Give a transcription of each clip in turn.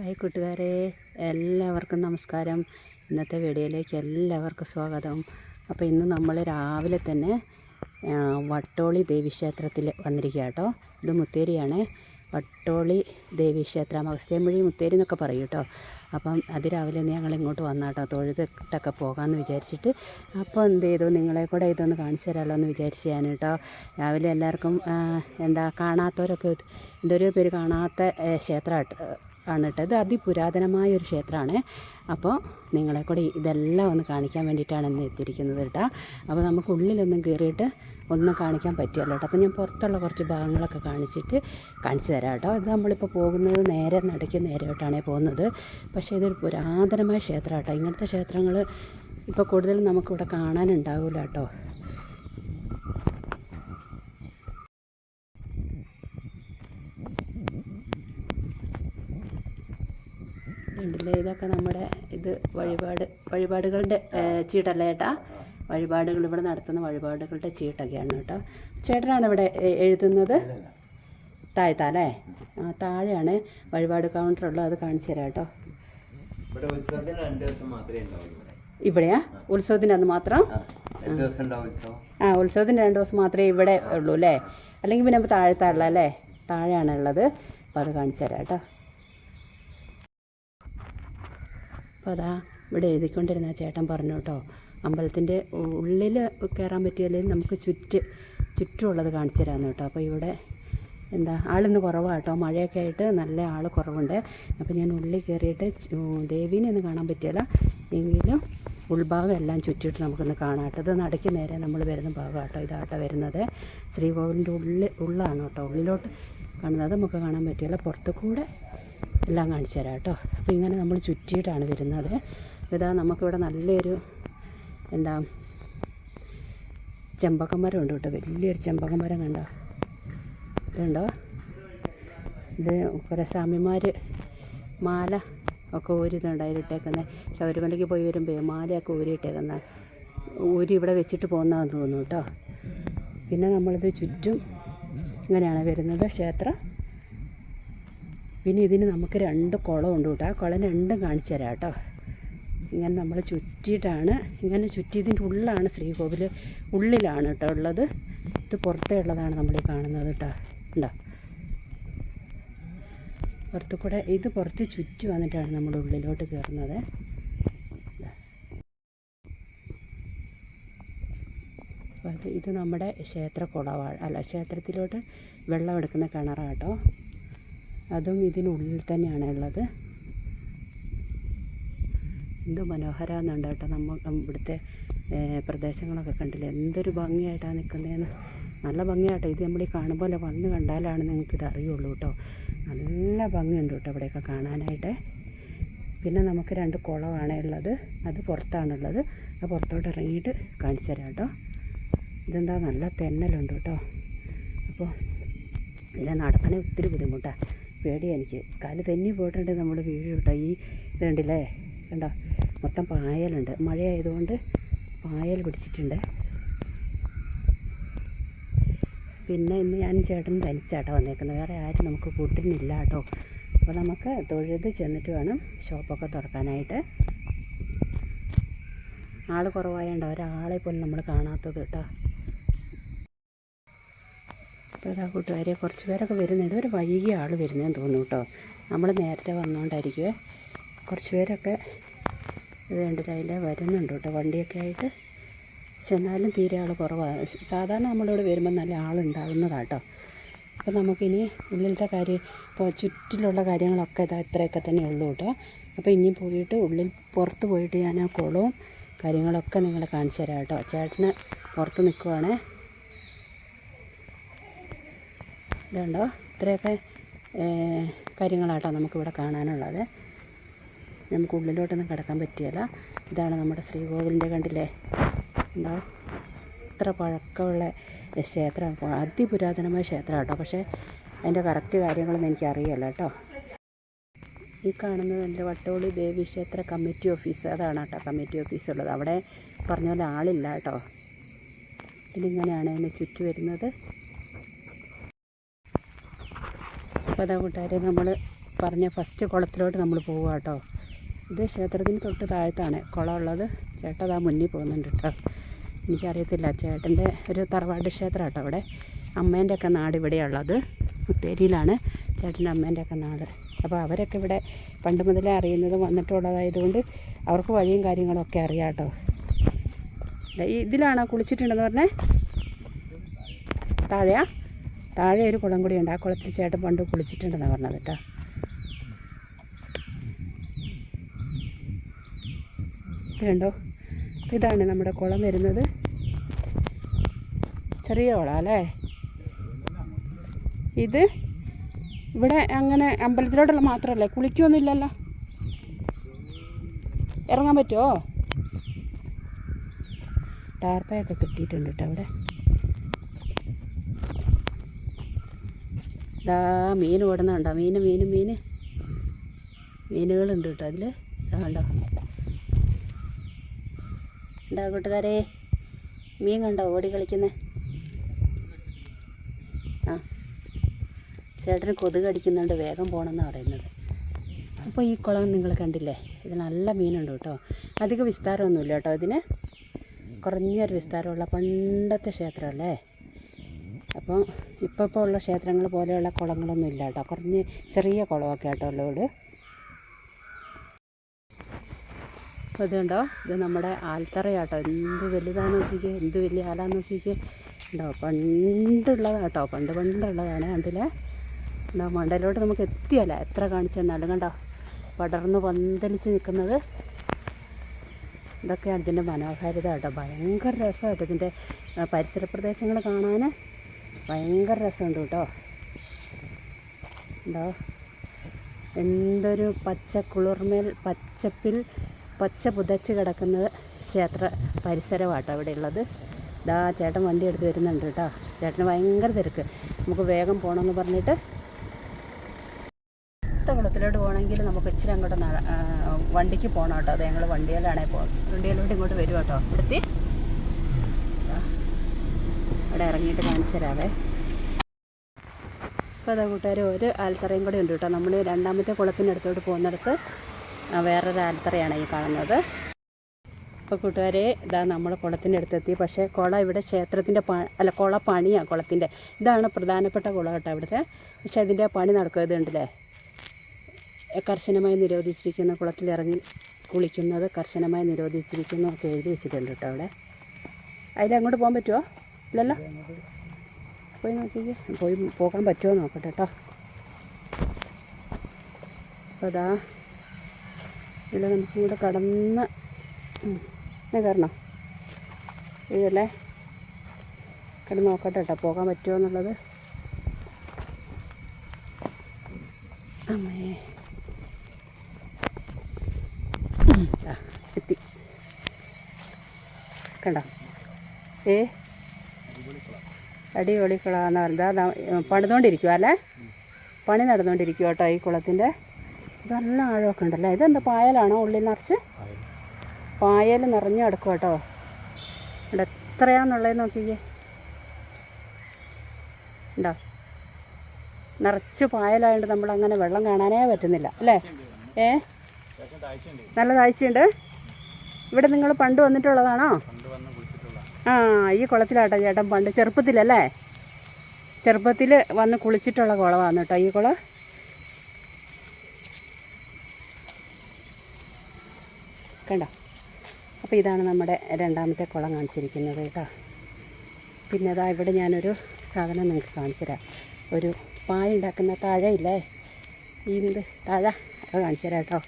Hi കൂട്ടുകാരെ എല്ലാവർക്കും നമസ്കാരം. ഇന്നത്തെ വീഡിയോയിലേക്ക് എല്ലാവർക്കും സ്വാഗതം. അപ്പോൾ ഇന്ന് നമ്മൾ രാവിലെ തന്നെ വട്ടോളി ദേവീക്ഷേത്രത്തിൽ വന്നിരിക്കുക കേട്ടോ. ഇത് മുത്തേരിയാണ്. വട്ടോളി ദേവീക്ഷേത്രം അഗസ്ത്യമൊഴി മുത്തേരി എന്നൊക്കെ പറയും കേട്ടോ. അപ്പം അതിരാവിലെ ഞങ്ങൾ ഇങ്ങോട്ട് വന്ന കേട്ടോ. തൊഴുതിട്ടൊക്കെ പോകാമെന്ന് വിചാരിച്ചിട്ട് അപ്പോൾ എന്ത് ചെയ്തു? നിങ്ങളെ കൂടെ ഇതൊന്ന് കാണിച്ചു തരാമല്ലോ എന്ന് വിചാരിച്ച് ഞാൻ കേട്ടോ. രാവിലെ എല്ലാവർക്കും എന്താ കാണാത്തവരൊക്കെ എന്തൊരു പേര് കാണാത്ത ക്ഷേത്രമായിട്ട് ആണ് കേട്ടോ ഇത് അതിപുരാതനമായ ഒരു ക്ഷേത്രമാണ്. അപ്പോൾ നിങ്ങളെ കൂടി ഇതെല്ലാം ഒന്ന് കാണിക്കാൻ വേണ്ടിയിട്ടാണ് ഇന്ന് എത്തിയിരിക്കുന്നത് കേട്ടോ. അപ്പോൾ നമുക്ക് ഉള്ളിലൊന്നും കയറിയിട്ട് ഒന്നും കാണിക്കാൻ പറ്റിയല്ലോ കേട്ടോ. അപ്പോൾ ഞാൻ പുറത്തുള്ള കുറച്ച് ഭാഗങ്ങളൊക്കെ കാണിച്ചിട്ട് കാണിച്ചു തരാം കേട്ടോ. ഇത് നമ്മളിപ്പോൾ പോകുന്നത് നേരെ നടയ്ക്ക് നേരോട്ടാണ് പോകുന്നത്. പക്ഷേ ഇതൊരു പുരാതനമായ ക്ഷേത്രം കേട്ടോ. ഇങ്ങനത്തെ ക്ഷേത്രങ്ങൾ ഇപ്പോൾ കൂടുതലും നമുക്കിവിടെ കാണാനുണ്ടാവില്ല കേട്ടോ. ഉണ്ടല്ലേ? ഇതൊക്കെ നമ്മുടെ ഇത് വഴിപാട് വഴിപാടുകളുടെ ചീട്ടല്ലേ ചേട്ടാ വഴിപാടുകൾ ഇവിടെ നടത്തുന്ന വഴിപാടുകളുടെ ചീട്ടൊക്കെയാണ് കേട്ടോ. ചേട്ടനാണ് ഇവിടെ എഴുതുന്നത്? താഴ്ത്താലേ ആ താഴെയാണ് വഴിപാട് കൗണ്ടർ ഉള്ളത് അത് കാണിച്ചു തരാം കേട്ടോ. ഇവിടെയാ? ഉത്സവത്തിന് അന്ന് മാത്രം? ആ, ഉത്സവത്തിന് രണ്ട് ദിവസം മാത്രമേ ഇവിടെ ഉള്ളൂ അല്ലേ? അല്ലെങ്കിൽ പിന്നെ താഴത്താണല്ലോ അല്ലേ? താഴെയാണുള്ളത് അപ്പോൾ അത് കാണിച്ചു തരാം കേട്ടോ. അപ്പോൾ അതാ ഇവിടെ എഴുതിക്കൊണ്ടിരുന്ന ചേട്ടൻ പറഞ്ഞു കേട്ടോ അമ്പലത്തിന്റെ ഉള്ളിൽ കയറാൻ പറ്റിയല്ലെങ്കിൽ നമുക്ക് ചുറ്റ് ചുറ്റുമുള്ളത് കാണിച്ചു തരാമെന്ന് കേട്ടോ. അപ്പോൾ ഇവിടെ എന്താ ആളിന്ന് കുറവാണ് കേട്ടോ. മഴയൊക്കെ ആയിട്ട് നല്ല ആൾ കുറവുണ്ട്. അപ്പോൾ ഞാൻ ഉള്ളിൽ കയറിയിട്ട് ദേവീനെ ഒന്ന് കാണാൻ പറ്റിയില്ല. എങ്കിലും ഉൾഭാഗം എല്ലാം ചുറ്റിയിട്ട് നമുക്കൊന്ന് കാണാം കേട്ടോ. ഇത് നടക്കി നേരെ നമ്മൾ വരുന്ന ഭാഗം കേട്ടോ. ഇതാട്ടോ വരുന്നത്. ശ്രീകോവിലിന്റെ ഉള്ളിൽ ഉള്ളാണ് കേട്ടോ. ഉള്ളിലോട്ട് കാണുന്നത് നമുക്ക് കാണാൻ പറ്റിയില്ല. പുറത്തു കൂടെ എല്ലാം കാണിച്ചു തരാം കേട്ടോ. അപ്പോൾ ഇങ്ങനെ നമ്മൾ ചുറ്റിയിട്ടാണ് വരുന്നത്. ഇതാ നമുക്കിവിടെ നല്ലൊരു എന്താ ചെമ്പകം മരം ഉണ്ട് കേട്ടോ. വലിയൊരു ചെമ്പകം മരം കണ്ടോ? ഇതുണ്ടോ? ഇത് കുറേ സ്വാമിമാർ മാല ഒക്കെ ഊരിതുണ്ട് അതിലിട്ടേക്കുന്നത് ശബരിമലയ്ക്ക് പോയി വരുമ്പോൾ മാലയൊക്കെ ഊരിയിട്ടേക്കുന്ന. ഊരി ഇവിടെ വെച്ചിട്ട് പോകുന്നതെന്ന് തോന്നുന്നു കേട്ടോ. പിന്നെ നമ്മളിത് ചുറ്റും ഇങ്ങനെയാണ് വരുന്നത് ക്ഷേത്രം. പിന്നെ ഇതിന് നമുക്ക് രണ്ട് കുളമുണ്ട് കേട്ടോ. ആ കുളം രണ്ടും കാണിച്ചു തരാം കേട്ടോ. ഇങ്ങനെ നമ്മൾ ചുറ്റിയിട്ടാണ് ഇങ്ങനെ ചുറ്റി ഇതിന്റെ ഉള്ളിലാണ് ശ്രീകോവിൽ ഉള്ളിലാണ് കേട്ടോ ഉള്ളത്. ഇത് പുറത്തേ ഉള്ളതാണ് നമ്മൾ ഈ കാണുന്നത് കേട്ടോ. ഉണ്ടോ? പുറത്തു കൂടെ ഇത് പുറത്ത് ചുറ്റി വന്നിട്ടാണ് നമ്മൾ ഉള്ളിലോട്ട് കയറുന്നത്. അത് ഇത് നമ്മുടെ ക്ഷേത്ര കുളവാണ് അല്ല ക്ഷേത്രത്തിലോട്ട് വെള്ളം എടുക്കുന്ന കിണറാണ് കേട്ടോ. അതും ഇതിനുള്ളിൽ തന്നെയാണ് ഉള്ളത് എന്ത് മനോഹരമാണെന്നുണ്ട് കേട്ടോ നമ്മൾ ഇവിടുത്തെ പ്രദേശങ്ങളൊക്കെ കണ്ടില്ലേ? എന്തൊരു ഭംഗിയായിട്ടാണ് നിൽക്കുന്നതെന്ന് നല്ല ഭംഗിയാട്ടോ. ഇത് നമ്മൾ ഈ കാണുമ്പോൾ വന്ന് കണ്ടാലാണ് നിങ്ങൾക്കിത് അറിയുള്ളൂ കേട്ടോ. നല്ല ഭംഗിയുണ്ട് കേട്ടോ ഇവിടെയൊക്കെ കാണാനായിട്ട്. പിന്നെ നമുക്ക് രണ്ട് കുളമാണ് ഉള്ളത്. അത് പുറത്താണുള്ളത്. ആ പുറത്തോട്ട് ഇറങ്ങിയിട്ട് കാണിച്ചു തരാം കേട്ടോ. ഇതെന്താ നല്ല തെന്നലുണ്ട് കേട്ടോ. അപ്പോൾ ഇല്ല നടക്കണേ ഒത്തിരി ബുദ്ധിമുട്ടാണ് പേടിയാണ് എനിക്ക്. കാൽ തെന്നി പോയിട്ടുണ്ട് നമ്മൾ വീഴും കേട്ടോ ഈ ഇത് കണ്ടില്ലേ കണ്ടോ? മൊത്തം പായലുണ്ട്. മഴയായതുകൊണ്ട് പായൽ പിടിച്ചിട്ടുണ്ട്. പിന്നെ ഇന്ന് ഞാൻ ചേട്ടൻ തനിച്ചാട്ടോ വന്നേക്കുന്നത്. വേറെ ആരും നമുക്ക് കൂട്ടിനില്ല കേട്ടോ. അപ്പോൾ നമുക്ക് തൊഴുത് ചെന്നിട്ട് വേണം ഷോപ്പൊക്കെ തുറക്കാനായിട്ട്. ആൾ കുറവായതുകൊണ്ട് ഒരാളെ പോലും നമ്മൾ കാണാത്തത് കേട്ടോ. അപ്പോൾ കൂട്ടുകാരെ കുറച്ച് പേരൊക്കെ വരുന്നുണ്ട്. ഒരു വൈകിയ ആൾ വരുന്നതെന്ന് തോന്നുന്നു കേട്ടോ. നമ്മൾ നേരത്തെ വന്നുകൊണ്ടായിരിക്കുമേ കുറച്ച് പേരൊക്കെ ഇത് അതിൽ വരുന്നുണ്ട് കേട്ടോ. വണ്ടിയൊക്കെ ആയിട്ട് ചെന്നാലും തീരെ ആൾ കുറവാണ് സാധാരണ നമ്മളിവിടെ വരുമ്പോൾ നല്ല ആളുണ്ടാകുന്നതാണ് കേട്ടോ. അപ്പോൾ നമുക്കിനി ഉള്ളിലത്തെ കാര്യം ഇപ്പോൾ ചുറ്റിലുള്ള കാര്യങ്ങളൊക്കെ ഇതാ ഇത്രയൊക്കെ തന്നെ ഉള്ളൂ കേട്ടോ. അപ്പോൾ ഇനി പോയിട്ട് ഉള്ളിൽ പുറത്ത് പോയിട്ട് ഞാൻ ആ കുളവും കാര്യങ്ങളൊക്കെ നിങ്ങളെ കാണിച്ചു തരാം കേട്ടോ. ചേട്ടന് പുറത്ത് നിൽക്കുവാണേ ഇതുണ്ടോ? ഇത്രയൊക്കെ കാര്യങ്ങളാട്ടോ നമുക്കിവിടെ കാണാനുള്ളത്. നമുക്ക് ഉള്ളിലോട്ടൊന്നും കിടക്കാൻ പറ്റിയല്ല. ഇതാണ് നമ്മുടെ ശ്രീകോവിലിന്റെ കണ്ടില്ലേ? എന്താ? ഇത്ര പഴക്കമുള്ള ക്ഷേത്രം. അതിപുരാതനമായ ക്ഷേത്രം കേട്ടോ. പക്ഷേ അതിന്റെ കറക്റ്റ് കാര്യങ്ങളൊന്നും എനിക്കറിയില്ല കേട്ടോ. ഈ കാണുന്നത് എന്റെ വട്ടോളി ദേവി ക്ഷേത്ര കമ്മിറ്റി ഓഫീസ്. അതാണ് കേട്ടോ കമ്മിറ്റി ഓഫീസ് ഉള്ളത്. അവിടെ പറഞ്ഞ പോലെ ആളില്ല കേട്ടോ. ഇതിങ്ങനെയാണ് അതിന് ചുറ്റി വരുന്നത് അപ്പോൾ അതാ കൂട്ടുകാരെ നമ്മൾ പറഞ്ഞ ഫസ്റ്റ് കുളത്തിലോട്ട് നമ്മൾ പോവുക കേട്ടോ ഇത് ക്ഷേത്രത്തിന് തൊട്ട് താഴത്താണ്. കുളം ഉള്ളത്. ചേട്ടൻ മുന്നിൽ പോകുന്നുണ്ട് കേട്ടോ എനിക്കറിയത്തില്ല ചേട്ടന്റെ ഒരു തറവാട് ക്ഷേത്രം കേട്ടോ അവിടെ. അമ്മേന്റെ ഒക്കെ നാട് ഇവിടെയുള്ളത് മുത്തേരിയിലാണ് ചേട്ടന്റെ അമ്മേന്റെ ഒക്കെ നാട്. അപ്പോൾ അവരൊക്കെ ഇവിടെ പണ്ട് മുതലേ അറിയുന്നത് വന്നിട്ടുള്ളതായതുകൊണ്ട് അവർക്ക് വഴിയും കാര്യങ്ങളൊക്കെ അറിയാം കേട്ടോ ഇതിലാണോ കുളിച്ചിട്ടുണ്ടെന്ന് പറഞ്ഞേ? താഴെയാ? താഴെ ഒരു കുളം ഉണ്ട്. ആ കുളത്തിൽ ചേട്ടൻ പണ്ട് കുളിച്ചിട്ടുണ്ടെന്നാണ് പറഞ്ഞത് കേട്ടോ. ഇതുണ്ടോ ഇതാണ് നമ്മുടെ കുളം വരുന്നത്. ചെറിയ കുളം അല്ലേ? ഇത് ഇവിടെ അങ്ങനെ അമ്പലത്തിലോട്ടുള്ള മാത്രമല്ലേ കുളിക്കൊന്നുമില്ലല്ലോ. ഇറങ്ങാൻ പറ്റുമോ ടാർപ്പയൊക്കെ കിട്ടിയിട്ടുണ്ട് കേട്ടോ അവിടെ. ഇതാ മീൻ ഓടുന്നുണ്ടോ മീന് മീന് മീന് മീനുകളുണ്ട് കേട്ടോ അതിൽ കണ്ടോ? ഉണ്ടാ കൂട്ടുകാരെ? മീൻ കണ്ടോ ഓടി കളിക്കുന്നേ? ആ. ചേട്ടന് കൊതുക് അടിക്കുന്നുണ്ട് വേഗം പോകണമെന്നാണ് പറയുന്നത്. അപ്പോൾ ഈ കുളം നിങ്ങൾ കണ്ടില്ലേ? ഇത് നല്ല മീനുണ്ട് കേട്ടോ. അധികം വിസ്താരമൊന്നുമില്ല കേട്ടോ ഇതിന്. കുറഞ്ഞൊരു വിസ്താരമുള്ള പണ്ടത്തെ ക്ഷേത്രമല്ലേ? അപ്പോൾ ഇപ്പോൾ ഇപ്പോൾ ഉള്ള ക്ഷേത്രങ്ങൾ പോലെയുള്ള കുളങ്ങളൊന്നും ഇല്ല കേട്ടോ. കുറഞ്ഞ് ചെറിയ കുളമൊക്കെ കേട്ടോ ഉള്ളോട് അപ്പോൾ ഇതുണ്ടോ ഇത് നമ്മുടെ ആൽത്തറയാട്ടോ. എന്ത് വലുതാന്ന് നോക്കിക്കേ. എന്ത് വലിയ ആലാന്ന് നോക്കിക്കേ. ഉണ്ടോ പണ്ടുള്ളതാണ് കേട്ടോ. പണ്ട് പണ്ടുള്ളതാണ് കണ്ടില്ലേ? ഉണ്ടോ മണ്ടയിലോട്ട് നമുക്ക് എത്തിയല്ല? എത്ര കാണിച്ചു തന്നാലും കണ്ടോ? പടർന്ന് പന്തലിച്ച് നിൽക്കുന്നത്. ഇതൊക്കെയാണ് ഇതിന്റെ മനോഹാരിത കേട്ടോ. ഭയങ്കര രസമായിട്ട് ഇതിന്റെ പരിസര പ്രദേശങ്ങൾ കാണാൻ. ഭയങ്കര രസമുണ്ട് കേട്ടോ. ഉണ്ടോ എന്തൊരു പച്ച കുളിർമേൽ പച്ചപ്പിൽ പച്ച പുതച്ച് കിടക്കുന്ന ക്ഷേത്ര പരിസരമാട്ടോ ഇവിടെ ഉള്ളത്. ഇതാ ചേട്ടൻ വണ്ടി എടുത്ത് വരുന്നുണ്ട് കേട്ടോ. ചേട്ടന് ഭയങ്കര തിരക്ക്. നമുക്ക് വേഗം പോകണമെന്ന് പറഞ്ഞിട്ട് കുളത്തിലോട്ട് പോകണമെങ്കിൽ നമുക്ക് ഇച്ചിരി അങ്ങോട്ട് വണ്ടിക്ക് പോകണം കേട്ടോ. അത് ഞങ്ങൾ വണ്ടിയിലാണേ പോകുന്നത് വണ്ടിയിലോട്ട് ഇങ്ങോട്ട് വരും കേട്ടോ. ഇവിടെ ഇറങ്ങിയിട്ട് കാണിച്ചു തരാവേ. അപ്പോൾ അതാ കൂട്ടുകാർ ഒരു ആൽത്തറയും കൂടെ ഉണ്ട് കേട്ടോ. നമ്മൾ രണ്ടാമത്തെ കുളത്തിനടുത്തോട്ട് പോകുന്നിടത്ത് വേറൊരു ആൽത്തറയാണ് ഈ കാണുന്നത്. അപ്പോൾ കൂട്ടുകാരെ ഇതാ നമ്മൾ കുളത്തിന്റെ അടുത്തെത്തി പക്ഷേ കുളം ഇവിടെ ക്ഷേത്രത്തിന്റെ പ അല്ല കുള പണിയാണ് കുളത്തിന്റെ ഇതാണ് പ്രധാനപ്പെട്ട കുളം കേട്ടോ ഇവിടുത്തെ. പക്ഷേ അതിന്റെ പണി നടക്കുന്നത് ഉണ്ടല്ലേ കർശനമായി നിരോധിച്ചിരിക്കുന്ന കുളത്തിൽ ഇറങ്ങി കുളിക്കുന്നത് കർശനമായി നിരോധിച്ചിരിക്കുന്നു എഴുതി വെച്ചിട്ടുണ്ട് കേട്ടോ അവിടെ. അതിലങ്ങോട്ട് പോകാൻ പറ്റുമോ ഇല്ലല്ലോ. പോയി നോക്കിക്കേ. പോയി പോകാൻ പറ്റുമോ നോക്കട്ടെ കേട്ടോ. അപ്പോൾ അതാ ഇതിൽ നമുക്ക് കൂടെ കടന്ന് ഞാൻ കയറണോ? ഇതല്ലേ? കിടന്ന് നോക്കട്ടെ കേട്ടോ പോകാൻ പറ്റുമോ എന്നുള്ളത്. അമ്മേ. എത്തി. കണ്ടോ? ഏ? അടിപൊളി കുളമാണെന്ന് പറഞ്ഞാൽ പണിതുകൊണ്ടിരിക്കുക അല്ലേ? പണി നടന്നുകൊണ്ടിരിക്കുക കേട്ടോ ഈ കുളത്തിന്റെ ഇത് നല്ല ആഴമൊക്കെ ഉണ്ടല്ലേ? ഇതെന്താ പായലാണോ ഉള്ളിൽ നിറച്ച്? പായൽ നിറഞ്ഞു കിടക്കും കേട്ടോ ഇവിടെ എത്രയാന്നുള്ളത് നോക്കിക്കേ. ഉണ്ടോ നിറച്ച് പായലായതുകൊണ്ട് നമ്മൾ അങ്ങനെ വെള്ളം കാണാനേ പറ്റുന്നില്ല അല്ലേ? ഏ? നല്ല താഴ്ചയുണ്ട് ഇവിടെ നിങ്ങൾ പണ്ട് വന്നിട്ടുള്ളതാണോ? ആ ഈ കുളത്തിലാട്ടോ ചേട്ടൻ പണ്ട് ചെറുപ്പത്തിലല്ലേ? ചെറുപ്പത്തിൽ വന്ന് കുളിച്ചിട്ടുള്ള കുളമാണ് കേട്ടോ ഈ കുളം. കണ്ടോ? അപ്പോൾ ഇതാണ് നമ്മുടെ രണ്ടാമത്തെ കുളം കാണിച്ചിരിക്കുന്നത് കേട്ടോ. പിന്നെ അതാ ഇവിടെ ഞാനൊരു സാധനം നിങ്ങൾക്ക് കാണിച്ചു തരാം ഒരു പായ ഉണ്ടാക്കുന്ന താഴയില്ലേ? ഈ എന്ത് താഴ അത് കാണിച്ചു തരാം കേട്ടോ.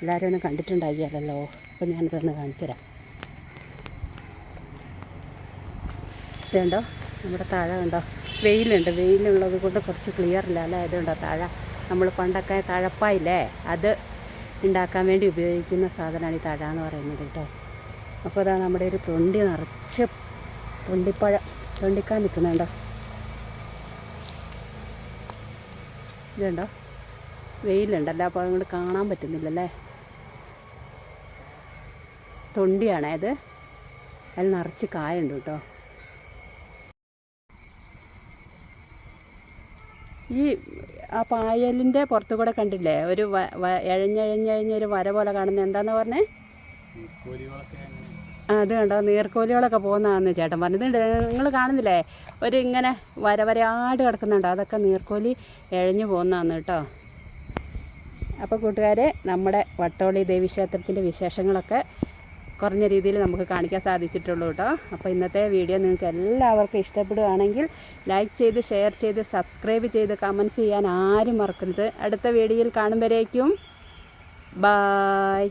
എല്ലാവരും ഒന്ന് കണ്ടിട്ടുണ്ടാകിയാലല്ലോ അപ്പോൾ ഞാനിതൊന്ന് കാണിച്ചു തരാം ഇതുണ്ടോ നമ്മുടെ താഴെ കണ്ടോ? വെയിലുണ്ട്. വെയിലുള്ളത് കൊണ്ട് കുറച്ച് ക്ലിയർ ഇല്ല. അല്ലേ? ഇതുണ്ടോ താഴെ. നമ്മൾ പണ്ടൊക്കെ തഴപ്പായില്ലേ? അത് ഉണ്ടാക്കാൻ വേണ്ടി ഉപയോഗിക്കുന്ന സാധനമാണ് ഈ തഴ എന്ന് പറയുന്നത് കേട്ടോ. അപ്പോൾ അതാ നമ്മുടെ ഒരു തൊണ്ടി നിറച്ച് തൊണ്ടിപ്പഴം തൊണ്ടിക്കാൻ നിൽക്കുന്നുണ്ടോ ഇതുണ്ടോ? വെയിലുണ്ടല്ലോ? അപ്പോൾ അതുകൊണ്ട് കാണാൻ പറ്റുന്നില്ലല്ലേ? തൊണ്ടിയാണേ അത്. അതിൽ നിറച്ച് കായുണ്ട് കേട്ടോ. ഈ ആ പായലിന്റെ പുറത്തു കൂടെ കണ്ടില്ലേ? ഒരു വ- വര പോലെ കാണുന്നത് എന്താന്ന് പറഞ്ഞേ? അത് കണ്ടോ? നീർക്കോലികളൊക്കെ പോകുന്നതാന്ന് ചേട്ടൻ പറഞ്ഞത് നിങ്ങൾ കാണുന്നില്ലേ? ഒരു ഇങ്ങനെ വര വരയാട് കിടക്കുന്നുണ്ടോ. അതൊക്കെ നീർക്കോലി എഴഞ്ഞു പോകുന്നതാന്ന് കേട്ടോ. അപ്പോൾ കൂട്ടുകാരെ നമ്മുടെ വട്ടോളി ദേവി ക്ഷേത്രത്തിന്റെ വിശേഷങ്ങളൊക്കെ കുറഞ്ഞ രീതിയിൽ നമുക്ക് കാണിക്കാൻ സാധിച്ചിട്ടുള്ളൂ കേട്ടോ. അപ്പോൾ ഇന്നത്തെ വീഡിയോ നിങ്ങൾക്ക് എല്ലാവർക്കും ഇഷ്ടപ്പെടുകയാണെങ്കിൽ ലൈക്ക് ചെയ്ത് ഷെയർ ചെയ്ത് സബ്സ്ക്രൈബ് ചെയ്ത് കമന്റ്സ് ചെയ്യാൻ ആരും മറക്കരുത്. അടുത്ത വീഡിയോയിൽ കാണുമ്പോഴേക്കും ബായ്.